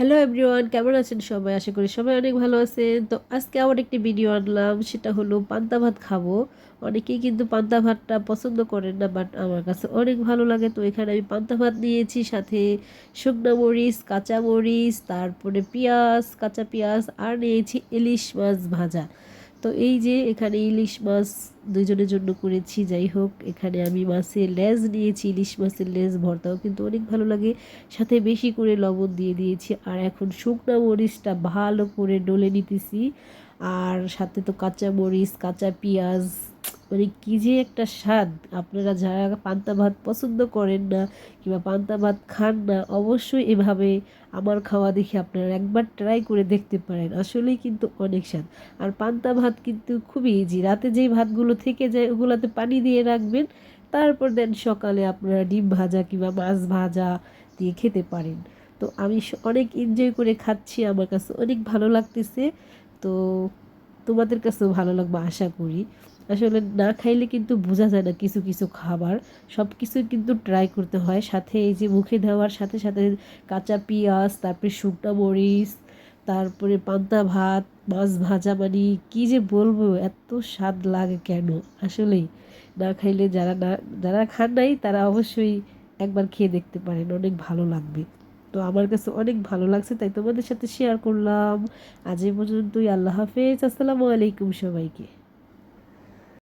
Hello everyone কেমন আছেন সবাই? আশা করি সবাই অনেক ভালো আছেন। তো আজকে আমার একটি ভিডিও আনলাম। সেটা হলো পান্তা ভাত খাব। অনেকেই কিন্তু পান্তা ভাতটা পছন্দ করেন না বাট আমার কাছে অনেক ভালো লাগে। তো এখানে আমি পান্তা ভাত নিয়েছি, সাথে শুকনা মরিচ, কাঁচা মরিচ, তারপরে পেঁয়াজ, কাঁচা পেঁয়াজ, আর নিয়েছি ইলিশ মাছ ভাজা। তো এই যে এখানে ইলিশ মাছ দুজনের জন্য করেছি, যাই হোক, এখানে আমি মাছের লেজ নিয়েছি, ইলিশ মাছের লেজ ভর্তাও কিন্তু অনেক ভালো লাগে। সাথে বেশি করে লবণ দিয়ে দিয়েছি, আর এখন শুকনো মরিচটা ভালো করে ডলে নিতেছি। আর সাথে তো কাঁচা মরিচ কাঁচা পেঁয়াজ মানে কী যে একটা স্বাদ। আপনারা যারা পান্তা ভাত পছন্দ করেন না কিংবা পান্তা ভাত খান না, অবশ্যই এভাবে আমার খাওয়া দেখে আপনারা একবার ট্রাই করে দেখতে পারেন। আসলেই কিন্তু অনেক স্বাদ। আর পান্তা ভাত কিন্তু খুবই ইজি রাতে যেই ভাতগুলো থেকে যায়, ওগুলোতে পানি দিয়ে রাখবেন। তারপর দেন সকালে আপনারা ডিম ভাজা কিংবা মাছ ভাজা দিয়ে খেতে পারেন। তো আমি অনেক এনজয় করে খাচ্ছি। আমার কাছে অনেক ভালো লাগতেছে। তো তোমাদের কাছেও ভালো লাগবে, আশা করি। আসলে না খাইলে কিন্তু বোঝা যায় না কিছু কিছু খাবার। সব কিছু কিন্তু ট্রাই করতে হয়। সাথে এই যে মুখে দেওয়ার সাথে সাথে কাঁচা পেঁয়াজ, তারপরে শুকনা মরিচ, তারপরে পান্তা ভাত, মাছ ভাজা মানে কী যে বলব, এত স্বাদ লাগে কেন? আসলেই না খাইলে যারা না, যারা খান নাই তারা অবশ্যই একবার খেয়ে দেখতে পারেন, অনেক ভালো লাগবে। তো আমার কাছে অনেক ভালো লাগছে, তাই তোমাদের সাথে শেয়ার করলাম। আজ এই পর্যন্তই, আল্লাহ হাফেজ, আসসালামু আলাইকুম সবাইকে।